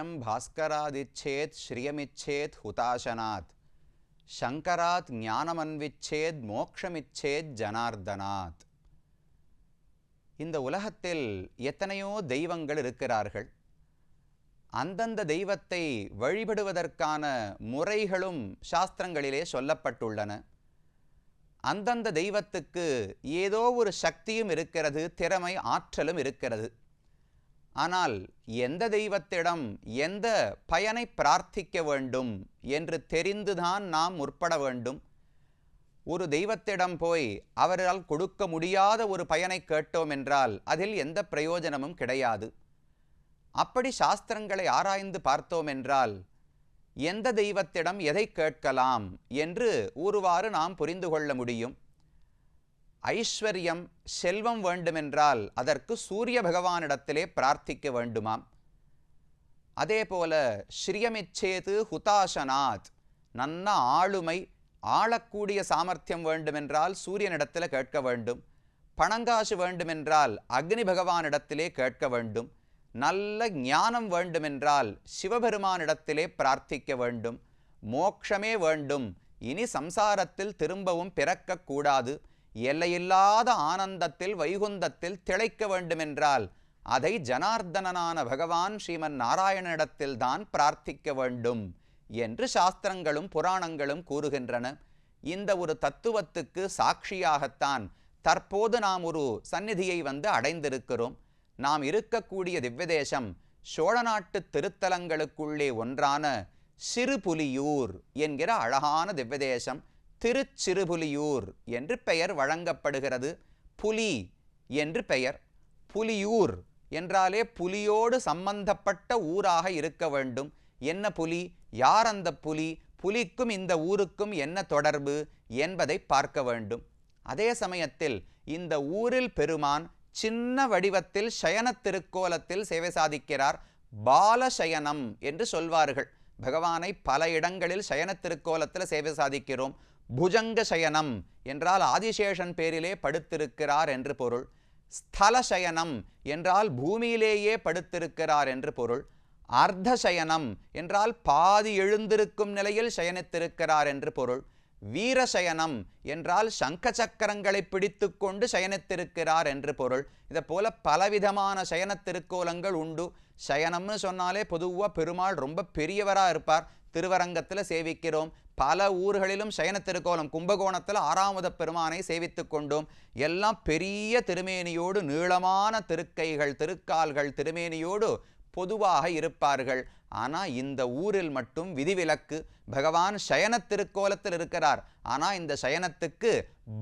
ஐஸ்வர்யம் பாஸ்கராதிச்சேத் ஸ்ரீயமிச்சேத் ஹுதாசனாத் சங்கராத் ஞானமன்விச்சேத் மோக்ஷமிச்சேத் ஜனார்தனாத். இந்த உலகத்தில் எத்தனையோ தெய்வங்கள் இருக்கிறார்கள். அந்தந்த தெய்வத்தை வழிபடுவதற்கான முறைகளும் சாஸ்திரங்களிலே சொல்லப்பட்டுள்ளன. அந்தந்த தெய்வத்துக்கு ஏதோ ஒரு சக்தியும் இருக்கிறது திறமை ஆற்றலும் இருக்கிறது. ஆனால் எந்த தெய்வத்திடம் எந்த பயனை பிரார்த்திக்க வேண்டும் என்று தெரிந்துதான் நாம் முற்பட வேண்டும்? ஒரு தெய்வத்திடம் போய் அவரால் கொடுக்க முடியாத ஒரு பயனை கேட்டோம் என்றால் அதில் எந்த பிரயோஜனமும் கிடையாது. அப்படி சாஸ்திரங்களை ஆராய்ந்து பார்த்தோம் என்றால் எந்த தெய்வத்திடம் எதை கேட்கலாம் என்று ஒருவாறு நாம் புரிந்து கொள்ள முடியும். ஐஸ்வர்யம் செல்வம் வேண்டுமென்றால் அதற்கு சூரிய பகவானிடத்திலே பிரார்த்திக்க வேண்டுமாம். அதே போல ஸ்ரீயமிச்சேது ஹுதாசனாத் நன்ன ஆளுமை ஆளக்கூடிய சாமர்த்தியம் வேண்டுமென்றால் சூரியனிடத்தில் கேட்க வேண்டும். பணங்காசு வேண்டுமென்றால் அக்னி பகவானிடத்திலே கேட்க வேண்டும். நல்ல ஞானம் வேண்டுமென்றால் சிவபெருமானிடத்திலே பிரார்த்திக்க வேண்டும். மோக்ஷமே வேண்டும். இனி சம்சாரத்தில் திரும்பவும் பிறக்கக்கூடாது எல்லையில்லாத ஆனந்தத்தில் வைகுந்தத்தில் திளைக்க வேண்டுமென்றால் அதை ஜனார்தனனான பகவான் ஸ்ரீமன் நாராயணனிடத்தில் தான் பிரார்த்திக்க வேண்டும் என்று சாஸ்திரங்களும் புராணங்களும் கூறுகின்றன. இந்த ஒரு தத்துவத்துக்கு சாட்சியாகத்தான் தற்போது நாம் ஒரு சந்நிதியை வந்து அடைந்திருக்கிறோம். நாம் இருக்கக்கூடிய திவ்யதேசம் சோழ நாட்டு திருத்தலங்களுக்குள்ளே ஒன்றான சிறுபுலியூர் என்கிற அழகான திவ்யதேசம். திருச்சிறுபுலியூர் என்று பெயர் வழங்கப்படுகிறது. புலி என்று பெயர். புலியூர் என்றாலே புலியோடு சம்பந்தப்பட்ட ஊராக இருக்க வேண்டும். என்ன புலி? யார் அந்த புலி? புலிக்கும் இந்த ஊருக்கும் என்ன தொடர்பு என்பதை பார்க்க வேண்டும். அதே சமயத்தில் இந்த ஊரில் பெருமான் சின்ன வடிவத்தில் சயன திருக்கோலத்தில் சேவை சாதிக்கிறார். பாலசயனம் என்று சொல்வார்கள். பகவானை பல இடங்களில் சயன திருக்கோலத்தில் சேவை சாதிக்கிறோம். புஜங்க சயனம் என்றால் ஆதிசேஷன் பேரிலே படுத்திருக்கிறார் என்று பொருள். ஸ்தல சயனம் என்றால் பூமியிலேயே படுத்திருக்கிறார் என்று பொருள். அர்த்த சயனம் என்றால் பாதி எழுந்திருக்கும் நிலையில் சயனித்திருக்கிறார் என்று பொருள். வீரசயனம் என்றால் சங்க சக்கரங்களை பிடித்து கொண்டு சயனித்திருக்கிறார் என்று பொருள். இதை போல பலவிதமான சயன திருக்கோலங்கள் உண்டு. சயனம்னு சொன்னாலே பொதுவாக பெருமாள் ரொம்ப பெரியவராக இருப்பார். திருவரங்கத்தில் சேவிக்கிறோம். பல ஊர்களிலும் சயன திருக்கோலம் கும்பகோணத்தில் ஆறாமத பெருமானை சேவித்து கொண்டோம். எல்லாம் பெரிய திருமேனியோடு நீளமான திருக்கைகள் திருக்கால்கள் திருமேனியோடு பொதுவாக இருப்பார்கள். ஆனால் இந்த ஊரில் மட்டும் விதிவிலக்கு. பகவான் சயன திருக்கோலத்தில் இருக்கிறார். ஆனால் இந்த சயனத்துக்கு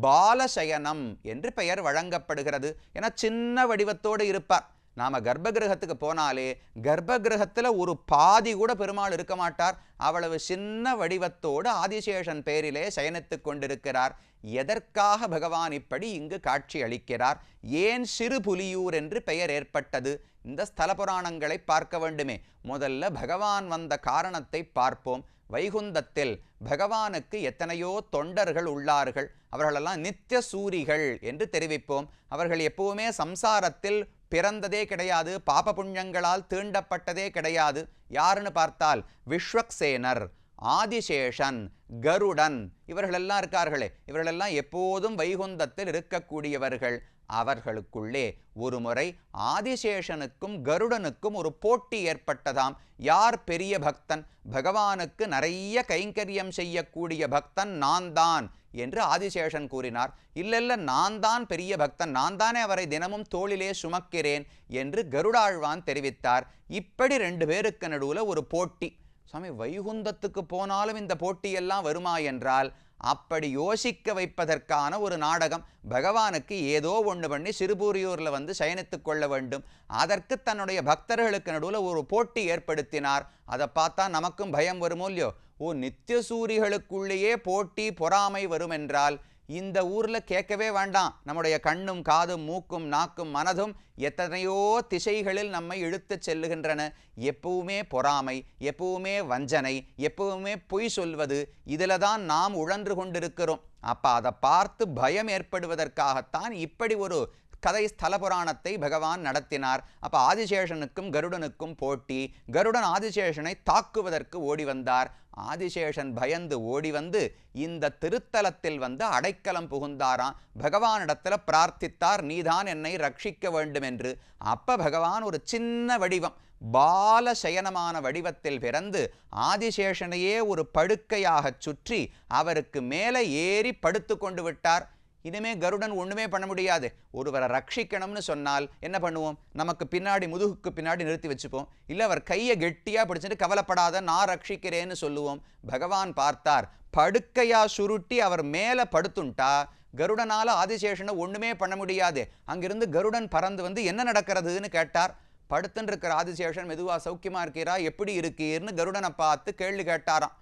பாலசயனம் என்று பெயர் வழங்கப்படுகிறது. என சின்ன வடிவத்தோடு இருப்பார். நாம் கர்ப்பகிரகத்துக்கு போனாலே கர்ப்பகிரகத்தில் ஒரு பாதி கூட பெருமாள் இருக்க மாட்டார். அவ்வளவு சின்ன வடிவத்தோடு ஆதிசேஷன் பேரிலே சயனித்து கொண்டிருக்கிறார். எதற்காக பகவான் இப்படி இங்கு காட்சி அளிக்கிறார்? ஏன் சிறு புலியூர் என்று பெயர் ஏற்பட்டது? இந்த ஸ்தல புராணங்களை பார்க்க வேண்டுமே. முதல்ல பகவான் வந்த காரணத்தை பார்ப்போம். வைகுந்தத்தில் பகவானுக்கு எத்தனையோ தொண்டர்கள் உள்ளார்கள். அவர்களெல்லாம் நித்திய சூரிகள் என்று தெரிவிப்போம். அவர்கள் எப்பவுமே சம்சாரத்தில் பிறந்ததே கிடையாது பாப புண்ணியங்களால் தீண்டப்பட்டதே கிடையாது. யாருன்னு பார்த்தால் விஸ்வக்சேனர் ஆதிசேஷன் கருடன். இவர்களெல்லாம் இருக்கார்களே. இவர்களெல்லாம் எப்போதும் வைகுந்தத்தில் இருக்கக்கூடியவர்கள். அவர்களுக்குள்ளே ஒரு முறை ஆதிசேஷனுக்கும் கருடனுக்கும் ஒரு போட்டி ஏற்பட்டதாம். யார் பெரிய பக்தன்? பகவானுக்கு நிறைய கைங்கரியம் செய்யக்கூடிய பக்தன் நான் தான் என்று ஆதிசேஷன் கூறினார். இல்லல்ல நான் தான் பெரிய பக்தன் நான் தானே அவரை தினமும் தோளிலே சுமக்கிறேன் என்று கருடாழ்வான் தெரிவித்தார். இப்படி ரெண்டு பேருக்கு நடுவில் ஒரு போட்டி. சுவாமி வைகுந்தத்துக்கு போனாலும் இந்த போட்டியெல்லாம் வருமா என்றால் அப்படி யோசிக்க வைப்பதற்கான ஒரு நாடகம் பகவானுக்கு ஏதோ ஒன்று பண்ணி சிறுபூரியூரில் வந்து சயனித்து கொள்ள வேண்டும். அதற்கு தன்னுடைய பக்தர்களுக்கு நடுவில் ஒரு போட்டி ஏற்படுத்தினார். அதை பார்த்தா நமக்கும் பயம் வருமோ இல்லையோ? ஓ நித்தியசூரிகளுக்குள்ளேயே போட்டி பொறாமை வரும் என்றால் இந்த ஊரில் கேட்கவே வேண்டாம். நம்முடைய கண்ணும் காதும் மூக்கும் நாக்கும் மனதும் எத்தனையோ திசைகளில் நம்மை இழுத்துச் செல்லுகின்றன. எப்பவுமே பொறாமை எப்பவுமே வஞ்சனை எப்பவுமே பொய் சொல்வது இதில் தான் நாம் உழன்று கொண்டிருக்கிறோம். அப்போ அதை பார்த்து பயம் ஏற்படுவதற்காகத்தான் இப்படி ஒரு கதை ஸ்தல புராணத்தை பகவான் நடத்தினார். அப்போ ஆதிசேஷனுக்கும் கருடனுக்கும் போட்டி கருடன் ஆதிசேஷனை தாக்குவதற்கு ஓடி வந்தார். ஆதிசேஷன் பயந்து ஓடி வந்து இந்த திருத்தலத்தில் வந்து அடைக்கலம் புகுந்தாராம். பகவானிடத்தில் பிரார்த்தித்தார் நீதான் என்னை ரட்சிக்க வேண்டும் என்று. அப்ப பகவான் ஒரு சின்ன வடிவம் பால சயனமான வடிவத்தில் பிறந்து ஆதிசேஷனையே ஒரு படுக்கையாகச் சுற்றி அவருக்கு மேலே ஏறி படுத்து கொண்டு விட்டார். இனிமே கருடன் ஒன்றுமே பண்ண முடியாது. ஒருவரை ரட்சிக்கணும்னு சொன்னால் என்ன பண்ணுவோம்? நமக்கு பின்னாடி முதுகுக்கு பின்னாடி நிறுத்தி வச்சுப்போம். இல்லை அவர் கையை கெட்டியாக பிடிச்சிட்டு கவலைப்படாத நான் ரட்சிக்கிறேன்னு சொல்லுவோம். பகவான் பார்த்தார். படுக்கையா சுருட்டி அவர் மேலே படுத்துண்டா கருடனால் ஆதிசேஷனை ஒன்றுமே பண்ண முடியாது. அங்கிருந்து கருடன் பறந்து வந்து என்ன நடக்கிறதுன்னு கேட்டார். படுத்துன்னு இருக்கிற ஆதிசேஷன் மெதுவாக சௌக்கியமாக இருக்கிறா? எப்படி இருக்கீர்னு கருடனை பார்த்து கேள்வி கேட்டாராம்.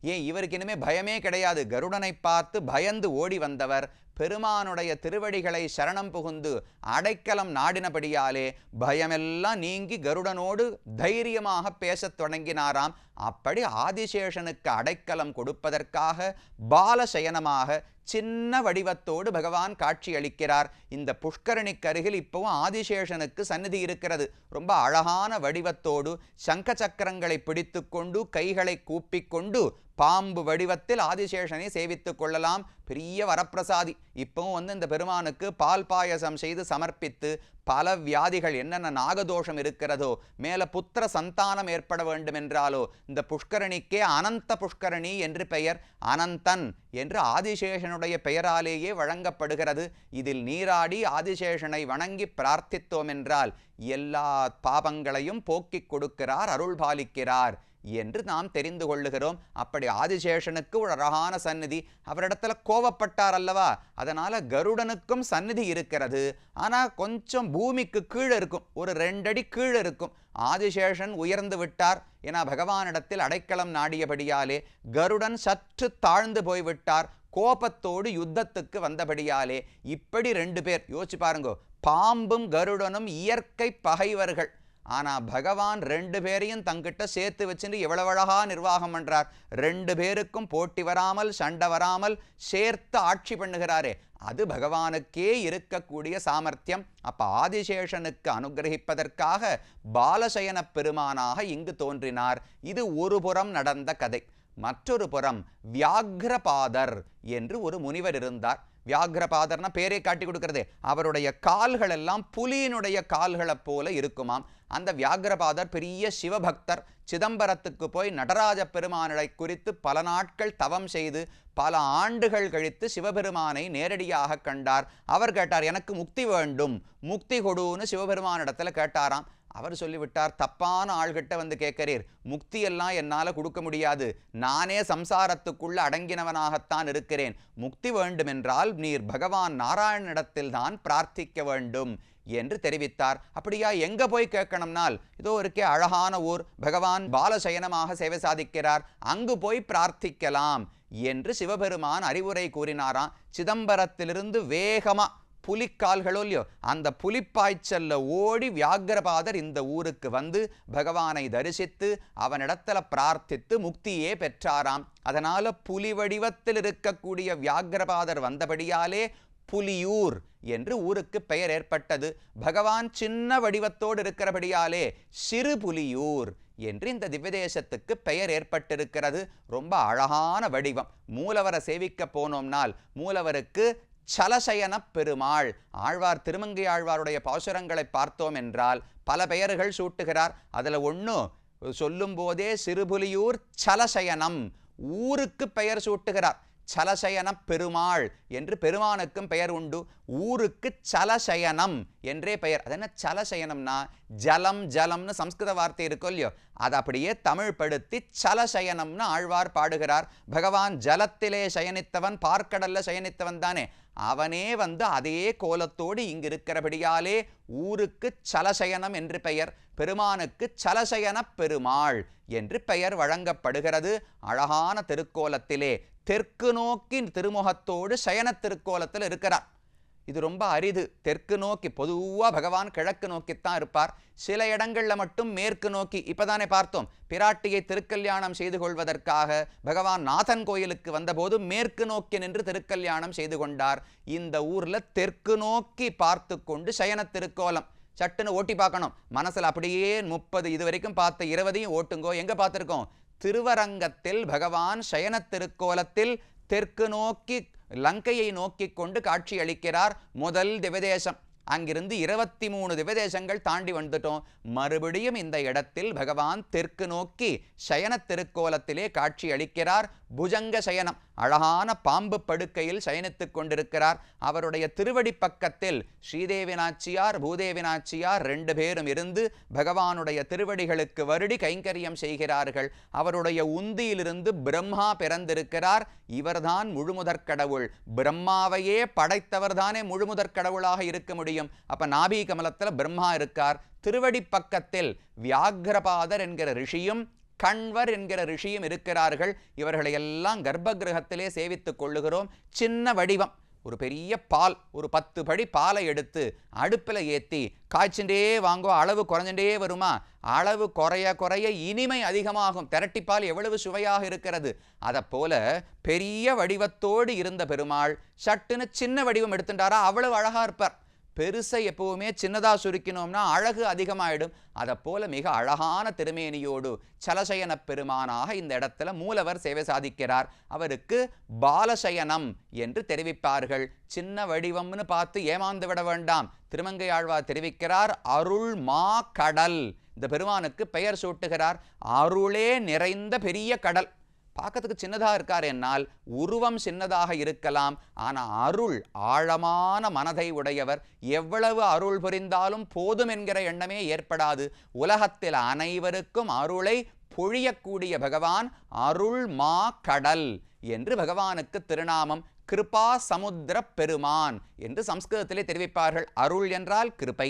ஏன் இவருக்கு இனிமே பயமே கிடையாது. கருடனை பார்த்து பயந்து ஓடி வந்தவர் பெருமானுடைய திருவடிகளை சரணம் புகுந்து அடைக்கலம் நாடினபடியாலே பயமெல்லாம் நீங்கி கருடனோடு தைரியமாக பேசத் தொடங்கினாராம். அப்படி ஆதிசேஷனுக்கு அடைக்கலம் கொடுப்பதற்காக பாலசயனமாக சின்ன வடிவத்தோடு பகவான் காட்சியளிக்கிறார். இந்த புஷ்கரணிக்கு அருகில் இப்பவும் ஆதிசேஷனுக்கு சந்நிதி இருக்கிறது. ரொம்ப அழகான வடிவத்தோடு சங்க சக்கரங்களை பிடித்துக்கொண்டு கைகளை கூப்பிக்கொண்டு பாம்பு வடிவத்தில் ஆதிசேஷனை சேவித்துக் கொள்ளலாம். பெரிய வரப்பிரசாதி. இப்பவும் வந்து இந்த பெருமானுக்கு பால் பாயசம் செய்து சமர்ப்பித்து பல வியாதிகள் என்னென்ன நாகதோஷம் இருக்கிறதோ மேல புத்திர சந்தானம் ஏற்பட வேண்டும் என்றாலோ இந்த புஷ்கரணிக்கே அனந்த புஷ்கரணி என்று பெயர் அனந்தன் என்று ஆதிசேஷனுடைய பெயராலேயே வழங்கப்படுகிறது. இதில் நீராடி ஆதிசேஷனை வணங்கி பிரார்த்தித்தோம் என்றால் எல்லா பாபங்களையும் போக்கிக் கொடுக்கிறார் அருள் பாலிக்கிறார் என்று நாம் தெரிந்து கொள்ளுகிறோம். அப்படி ஆதிசேஷனுக்கு ஒரு அழகான சந்நிதி. அவரிடத்துல கோவப்பட்டார் அல்லவா? அதனால கருடனுக்கும் சந்நிதி இருக்கிறது. ஆனா கொஞ்சம் பூமிக்கு கீழே இருக்கும். ஒரு ரெண்டடி கீழே இருக்கும். ஆதிசேஷன் உயர்ந்து விட்டார். என பகவானிடத்தில் அடைக்கலம் நாடியபடியாலே கருடன் சற்று தாழ்ந்து போய்விட்டார். கோபத்தோடு யுத்தத்துக்கு வந்தபடியாலே. இப்படி ரெண்டு பேர் யோசிச்சு பாருங்கோ. பாம்பும் கருடனும் இயற்கை பகைவர்கள். ஆனா பகவான் ரெண்டு பேரையும் தங்கிட்ட சேர்த்து வச்சுட்டு எவ்வளவு அழகா நிர்வாகம் பண்றார். ரெண்டு பேருக்கும் போட்டி வராமல் சண்டை வராமல் சேர்த்து ஆட்சி பண்ணுகிறாரே. அது பகவானுக்கே இருக்கக்கூடிய சாமர்த்தியம். அப்ப ஆதிசேஷனுக்கு அனுகிரகிப்பதற்காக பாலசயன பெருமானாக இங்கு தோன்றினார். இது ஒரு புறம் நடந்த கதை. மற்றொரு புறம் வியாக்ரபாதர் என்று ஒரு முனிவர் இருந்தார். வியாகிரபாதர்னா பேரே காட்டி கொடுக்கிறதே. அவருடைய கால்கள் எல்லாம் புலியினுடைய கால்களைப் போல இருக்குமாம். அந்த வியாகிரபாதர் பெரிய சிவபக்தர் சிதம்பரத்துக்கு போய் நடராஜ பெருமானை குறித்து பல நாட்கள் தவம் செய்து பல ஆண்டுகள் கழித்து சிவபெருமானை நேரடியாக கண்டார். அவர் கேட்டார் எனக்கு முக்தி வேண்டும். முக்தி கொடுன்னு சிவபெருமானிடத்தில் கேட்டாராம். அவர் சொல்லிவிட்டார் தப்பான ஆள்கிட்ட வந்து கேட்கிறீர். முக்தியெல்லாம் என்னால் கொடுக்க முடியாது. நானே சம்சாரத்துக்குள்ள அடங்கினவனாகத்தான் இருக்கிறேன். முக்தி வேண்டுமென்றால் நீர் பகவான் நாராயணனிடத்தில் தான் பிரார்த்திக்க வேண்டும். என்று தெரிவித்தார். அப்படியா எங்க போய் கேட்கணும்னால் இதோ இருக்கே அழகான ஊர். பகவான் பாலசயனமாக சேவை சாதிக்கிறார். அங்கு போய் பிரார்த்திக்கலாம் என்று சிவபெருமான் அறிவுரை கூறினாராம். சிதம்பரத்திலிருந்து வேகமா புலிக்கால்களோ இல்லையோ அந்த புலிப்பாய்ச்சல்ல ஓடி வியாகரபாதர் இந்த ஊருக்கு வந்து பகவானை தரிசித்து அவனிடத்துல பிரார்த்தித்து முக்தியே பெற்றாராம். அதனால புலி வடிவத்தில் இருக்கக்கூடிய வியாகரபாதர் வந்தபடியாலே புலியூர் என்று ஊருக்கு பெயர் ஏற்பட்டது. பகவான் சின்ன வடிவத்தோடு இருக்கிறபடியாலே சிறு புலியூர் என்று இந்த திவ்யதேசத்துக்கு பெயர் ஏற்பட்டிருக்கிறது. ரொம்ப அழகான வடிவம். மூலவரை சேவிக்க போனோம்னால் மூலவருக்கு சலசயன பெருமாள் ஆழ்வார் திருமங்கை ஆழ்வாருடைய பாசுரங்களை பார்த்தோம் என்றால் பல பெயர்கள் சூட்டுகிறார். அதுல ஒன்று சொல்லும் போதே சிறுபுலியூர் சலசயனம் ஊருக்கு பெயர் சூட்டுகிறார். சலசயன பெருமாள் என்று பெருமானுக்கும் பெயர் உண்டு. ஊருக்கு சலசயனம் என்றே பெயர். அது என்ன சலசயனம்னா ஜலம் ஜலம்னு சம்ஸ்கிருத வார்த்தை இருக்கும் இல்லையோ அதை அப்படியே தமிழ் படுத்தி சலசயனம்னு ஆழ்வார் பாடுகிறார். பகவான் ஜலத்திலே சயனித்தவன் பார்க்கடல்ல சயனித்தவன் தானே. அவனே வந்து அதே கோலத்தோடு இங்கு இருக்கிறபடியாலே ஊருக்கு சலசயனம் என்று பெயர். பெருமானுக்கு சலசயன பெருமாள் என்று பெயர் வழங்கப்படுகிறது. அழகான திருக்கோலத்திலே தெற்கு நோக்கி திருமுகத்தோடு சயன திருக்கோலத்தில் இருக்கிறார். இது ரொம்ப அரிது. தெற்கு நோக்கி பொதுவாக பகவான் கிழக்கு நோக்கித்தான் இருப்பார். சில இடங்களில் மட்டும் மேற்கு நோக்கி இப்போதானே பார்த்தோம் பிராட்டியை திருக்கல்யாணம் செய்து கொள்வதற்காக பகவான் நாதன் கோயிலுக்கு வந்தபோது மேற்கு நோக்கி நின்று திருக்கல்யாணம் செய்து கொண்டார். இந்த ஊரில் தெற்கு நோக்கி பார்த்து கொண்டு சயன திருக்கோலம். சட்டுன்னு ஓட்டி பார்க்கணும். மனசில் அப்படியே முப்பது இது வரைக்கும் பார்த்த இருபதையும் ஓட்டுங்கோ. எங்கே பார்த்துருக்கோம்? திருவரங்கத்தில் பகவான் சயன திருக்கோலத்தில் தெற்கு நோக்கி லங்கையை நோக்கி கொண்டு காட்சி அளிக்கிறார் முதல் திவதேசம். அங்கிருந்து இருபத்தி மூணு திவதேசங்கள் தாண்டி வந்துட்டோம். மறுபடியும் இந்த இடத்தில் பகவான் தெற்கு நோக்கி சயன திருக்கோலத்திலே காட்சி அளிக்கிறார் புஜங்க சயனம். அழகான பாம்பு படுக்கையில் சயனித்துக் கொண்டிருக்கிறார். அவருடைய திருவடி பக்கத்தில் ஸ்ரீதேவி நாச்சியார் பூதேவி நாச்சியார் ரெண்டு பேரும் இருந்து பகவானுடைய திருவடிகளுக்கு வருடி கைங்கரியம் செய்கிறார்கள். அவருடைய உந்தியிலிருந்து பிரம்மா பிறந்திருக்கிறார். இவர்தான் முழுமுதற் கடவுள். பிரம்மாவையே படைத்தவர்தானே முழுமுதற் கடவுளாக இருக்க முடியும். அப்ப நாபி கமலத்தில் பிரம்மா இருக்கார். திருவடி பக்கத்தில் வியாகிரபாதர் என்கிற ரிஷியும் கண்வர் என்கிற ரிஷியும் இருக்கிறார்கள். இவர்களை எல்லாம் கர்ப்ப கிரகத்திலே சேவித்துக் கொள்ளுகிறோம். சின்ன வடிவம் ஒரு பெரிய பால் ஒரு பத்து படி பாலை எடுத்து அடுப்பில் ஏற்றி காய்ச்சுட்டே வாங்கோ அளவு குறைஞ்சுட்டே வருமா? அளவு குறைய குறைய இனிமை அதிகமாகும். திரட்டிப்பால் எவ்வளவு சுவையாக இருக்கிறது? அதை போல பெரிய வடிவத்தோடு இருந்த பெருமாள் சட்டுன்னு சின்ன வடிவம் எடுத்துட்டாரா? அவ்வளவு அழகா இருப்பார். பெருசை எப்பவுமே சின்னதாக சுருக்கினோம்னா அழகு அதிகமாயிடும். அதை போல மிக அழகான திருமேனியோடு சலசயன பெருமானாக இந்த இடத்துல மூலவர் சேவை சாதிக்கிறார். அவருக்கு பாலசயனம் என்று தெரிவிப்பார்கள். சின்ன வடிவம்னு பார்த்து ஏமாந்து விட வேண்டாம். திருமங்கை ஆழ்வார் தெரிவிக்கிறார் அருள் மா கடல். இந்த பெருமானுக்கு பெயர் சூட்டுகிறார். அருளே நிறைந்த பெரிய கடல். பார்க்கறதுக்கு சின்னதாக இருக்கார் என்னால். உருவம் சின்னதாக இருக்கலாம். ஆனால் அருள் ஆழமான மனதை உடையவர். எவ்வளவு அருள் புரிந்தாலும் போதும் என்கிற எண்ணமே ஏற்படாது. உலகத்தில் அனைவருக்கும் அருளை பொழியக்கூடிய பகவான் அருள் மா கடல் என்று பகவானுக்கு திருநாமம். கிருபா சமுத்திர பெருமான் என்று சம்ஸ்கிருதத்திலே தெரிவிப்பார்கள். அருள் என்றால் கிருபை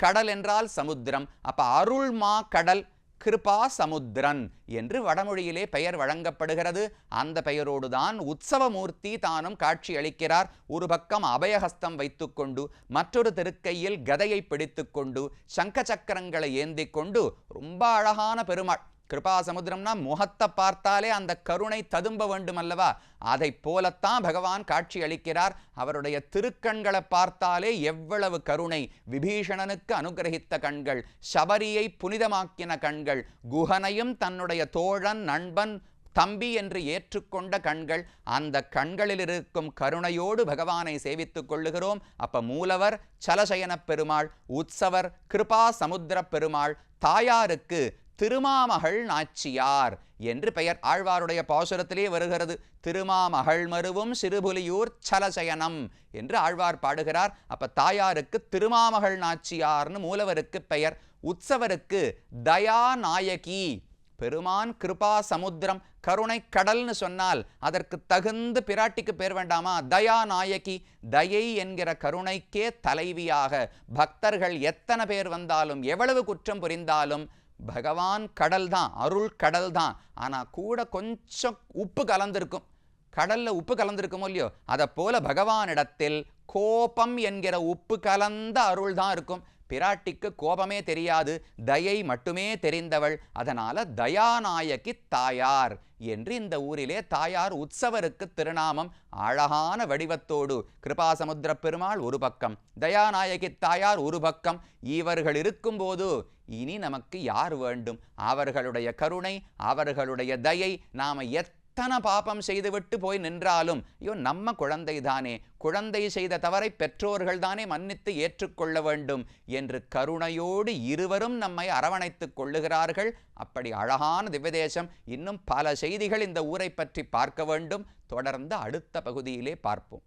கடல் என்றால் சமுத்திரம். அப்ப அருள் மா கடல் கிருபா சமுத்திரன் என்று வடமொழியிலே பெயர் வழங்கப்படுகிறது. அந்த பெயரோடுதான் உற்சவமூர்த்தி தானும் காட்சி அளிக்கிறார். ஒரு பக்கம் அபயஹஸ்தம் வைத்துக்கொண்டு மற்றொரு திருக்கையில் கதையை பிடித்துக்கொண்டு சங்க சக்கரங்களை ஏந்தி கொண்டு ரொம்ப அழகான பெருமாள். கிருபா சமுத்திரம்னா முகத்தை பார்த்தாலே அந்த கருணை ததும்ப வேண்டும் அல்லவா அதை போலத்தான் பகவான் காட்சி அளிக்கிறார். அவருடைய திருக்கண்களை பார்த்தாலே எவ்வளவு கருணை. விபீஷணனுக்கு அனுகிரகித்த கண்கள் சபரியை புனிதமாக்கின கண்கள் குஹனையும் தன்னுடைய தோழன் நண்பன் தம்பி என்று ஏற்றுக்கொண்ட கண்கள். அந்த கண்களில் இருக்கும் கருணையோடு பகவானை சேவித்துக் கொள்ளுகிறோம். அப்ப மூலவர் சலசயன பெருமாள் உற்சவர் கிருபா சமுத்திர பெருமாள் தாயாருக்கு திருமாமகள் நாச்சியார் என்று பெயர். ஆழ்வாருடைய பாசுரத்திலே வருகிறது. திருமாமகள் மருவும் சிறுபுலியூர் சலசயனம் என்று ஆழ்வார் பாடுகிறார். அப்ப தாயாருக்கு திருமாமகள் நாச்சியார்னு மூலவருக்கு பெயர். உற்சவருக்கு தயாநாயகி. பெருமான் கிருபா சமுத்திரம் கருணை கடல்னு சொன்னால் அதற்கு தகுந்த பிராட்டிக்கு பேர் வேண்டாமா? தயாநாயகி. தயை என்கிற கருணைக்கே தலைவியாக. பக்தர்கள் எத்தனை பேர் வந்தாலும் எவ்வளவு குற்றம் புரிந்தாலும் பகவான் கடல் தான் அருள் கடல் தான் ஆனால் கூட கொஞ்சம் உப்பு கலந்திருக்கும். கடல்ல உப்பு கலந்திருக்குமோ இல்லையோ? அதை போல பகவானிடத்தில் கோபம் என்கிற உப்பு கலந்த அருள் தான் இருக்கும். பிராட்டிக்கு கோபமே தெரியாது தயை மட்டுமே தெரிந்தவள். அதனால தயாநாயகி தாயார் என்று இந்த ஊரிலே தாயார் உற்சவருக்கு திருநாமம் அழகான வடிவத்தோடு கிருபாசமுத்திர பெருமாள் ஒரு பக்கம் தயாநாயகி தாயார் ஒரு பக்கம் இவர்கள் இருக்கும்போது இனி நமக்கு யார் வேண்டும்? அவர்களுடைய கருணை அவர்களுடைய தயை நாம எத்தனை பாபம் செய்துவிட்டு போய் நின்றாலும் ஐயோ நம்ம குழந்தை தானே குழந்தை செய்த தவறை பெற்றோர்கள் தானே மன்னித்து ஏற்றுக்கொள்ள வேண்டும் என்று கருணையோடு இருவரும் நம்மை அரவணைத்துக் கொள்ளுகிறார்கள். அப்படி அழகான திவ்யதேசம். இன்னும் பல செய்திகள் இந்த ஊரை பற்றி பார்க்க வேண்டும். தொடர்ந்து அடுத்த பகுதியிலே பார்ப்போம்.